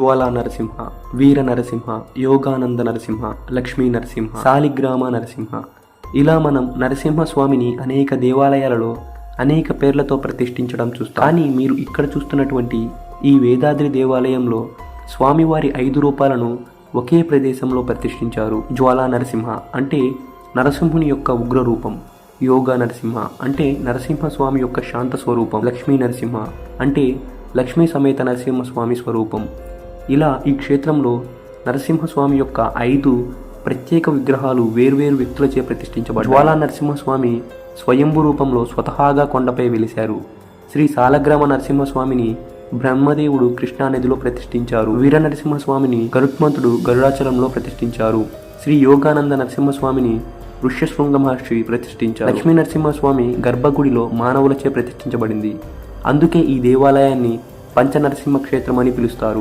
జ్వాలా నరసింహ వీర నరసింహ యోగానంద నరసింహ లక్ష్మీ నరసింహ సాలిగ్రామ నరసింహ. ఇలా మనం నరసింహ స్వామిని అనేక దేవాలయాలలో అనేక పేర్లతో ప్రతిష్ఠించడం చూస్తాం. కానీ మీరు ఇక్కడ చూస్తున్నటువంటి ఈ వేదాద్రి దేవాలయంలో స్వామివారి ఐదు రూపాలను ఒకే ప్రదేశంలో ప్రతిష్ఠించారు. జ్వాలా నరసింహ అంటే నరసింహుని యొక్క ఉగ్ర రూపం యోగా నరసింహ అంటే నరసింహస్వామి యొక్క శాంత స్వరూపం. లక్ష్మీ నరసింహ అంటే లక్ష్మీ సమేత నరసింహస్వామి స్వరూపం. ఇలా ఈ క్షేత్రంలో నరసింహస్వామి యొక్క ఐదు ప్రత్యేక విగ్రహాలు వేర్వేరు వ్యక్తులచే ప్రతిష్ఠించబడి జ్వాలా నరసింహస్వామి స్వయంభూ రూపంలో స్వతహాగా కొండపై వెలిశారు. శ్రీ సాలగ్రామ నరసింహస్వామిని బ్రహ్మదేవుడు కృష్ణానదిలో ప్రతిష్ఠించారు. వీర నరసింహస్వామిని గరుత్మంతుడు గరుడాచలంలో ప్రతిష్ఠించారు. శ్రీ యోగానంద నరసింహస్వామిని ఋష్యశృంగ మహర్షి ప్రతిష్ఠించారు. లక్ష్మీ నరసింహస్వామి గర్భగుడిలో మానవులచే ప్రతిష్ఠించబడింది. అందుకే ఈ దేవాలయాన్ని పంచనరసింహ క్షేత్రం అని పిలుస్తారు.